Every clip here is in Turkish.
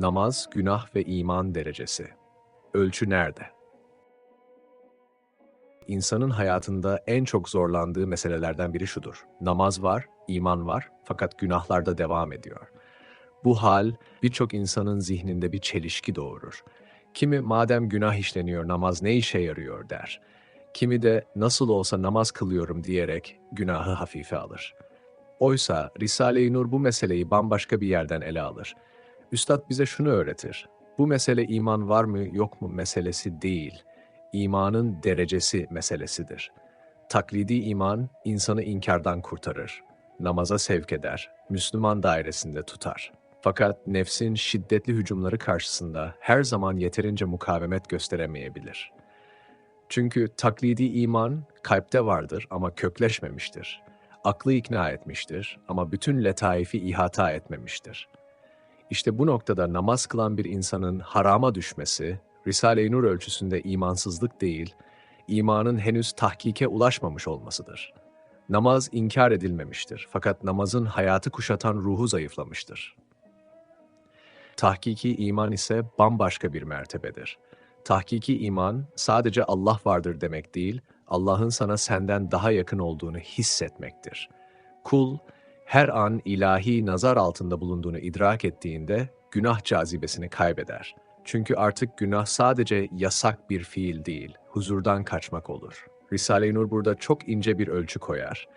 Namaz, günah ve iman derecesi. Ölçü nerede? İnsanın hayatında en çok zorlandığı meselelerden biri şudur. Namaz var, iman var fakat günahlarda devam ediyor. Bu hal birçok insanın zihninde bir çelişki doğurur. Kimi madem günah işleniyor namaz ne işe yarıyor der. Kimi de nasıl olsa namaz kılıyorum diyerek günahı hafife alır. Oysa Risale-i Nur bu meseleyi bambaşka bir yerden ele alır. Üstad bize şunu öğretir. Bu mesele iman var mı yok mu meselesi değil. İmanın derecesi meselesidir. Taklidi iman insanı inkardan kurtarır. Namaza sevk eder, Müslüman dairesinde tutar. Fakat nefsin şiddetli hücumları karşısında her zaman yeterince mukavemet gösteremeyebilir. Çünkü taklidi iman kalpte vardır ama kökleşmemiştir. Aklı ikna etmiştir ama bütün letaifi ihata etmemiştir. İşte bu noktada namaz kılan bir insanın harama düşmesi, Risale-i Nur ölçüsünde imansızlık değil, imanın henüz tahkike ulaşmamış olmasıdır. Namaz inkar edilmemiştir fakat namazın hayatı kuşatan ruhu zayıflamıştır. Tahkiki iman ise bambaşka bir mertebedir. Tahkiki iman sadece Allah vardır demek değil, Allah'ın sana senden daha yakın olduğunu hissetmektir. Kul, her an ilahi nazar altında bulunduğunu idrak ettiğinde günah cazibesini kaybeder. Çünkü artık günah sadece yasak bir fiil değil, huzurdan kaçmak olur. Risale-i Nur burada çok ince bir ölçü koyar.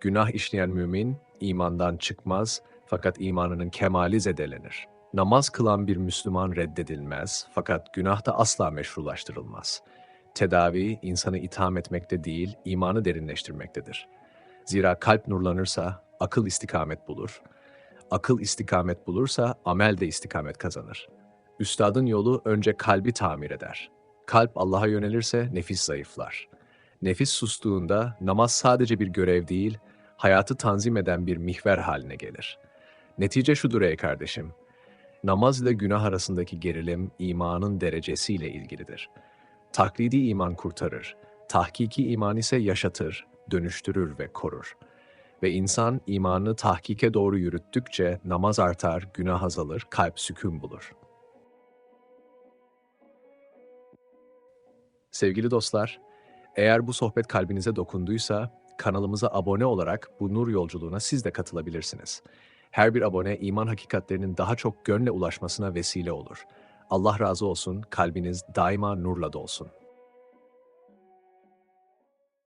Günah işleyen mümin imandan çıkmaz fakat imanının kemali zedelenir. Namaz kılan bir Müslüman reddedilmez fakat günah da asla meşrulaştırılmaz. Tedavi insanı itham etmekte değil, imanı derinleştirmektedir. Zira kalp nurlanırsa akıl istikamet bulur. Akıl istikamet bulursa amel de istikamet kazanır. Üstadın yolu önce kalbi tamir eder. Kalp Allah'a yönelirse nefis zayıflar. Nefis sustuğunda namaz sadece bir görev değil, hayatı tanzim eden bir mihver haline gelir. Netice şudur ey kardeşim, namaz ile günah arasındaki gerilim imanın derecesiyle ilgilidir. Taklidi iman kurtarır, tahkiki iman ise yaşatır, dönüştürür ve korur. Ve insan imanını tahkike doğru yürüttükçe namaz artar, günah azalır, kalp sükun bulur. Sevgili dostlar, eğer bu sohbet kalbinize dokunduysa kanalımıza abone olarak bu nur yolculuğuna siz de katılabilirsiniz. Her bir abone iman hakikatlerinin daha çok gönle ulaşmasına vesile olur. Allah razı olsun, kalbiniz daima nurla dolsun.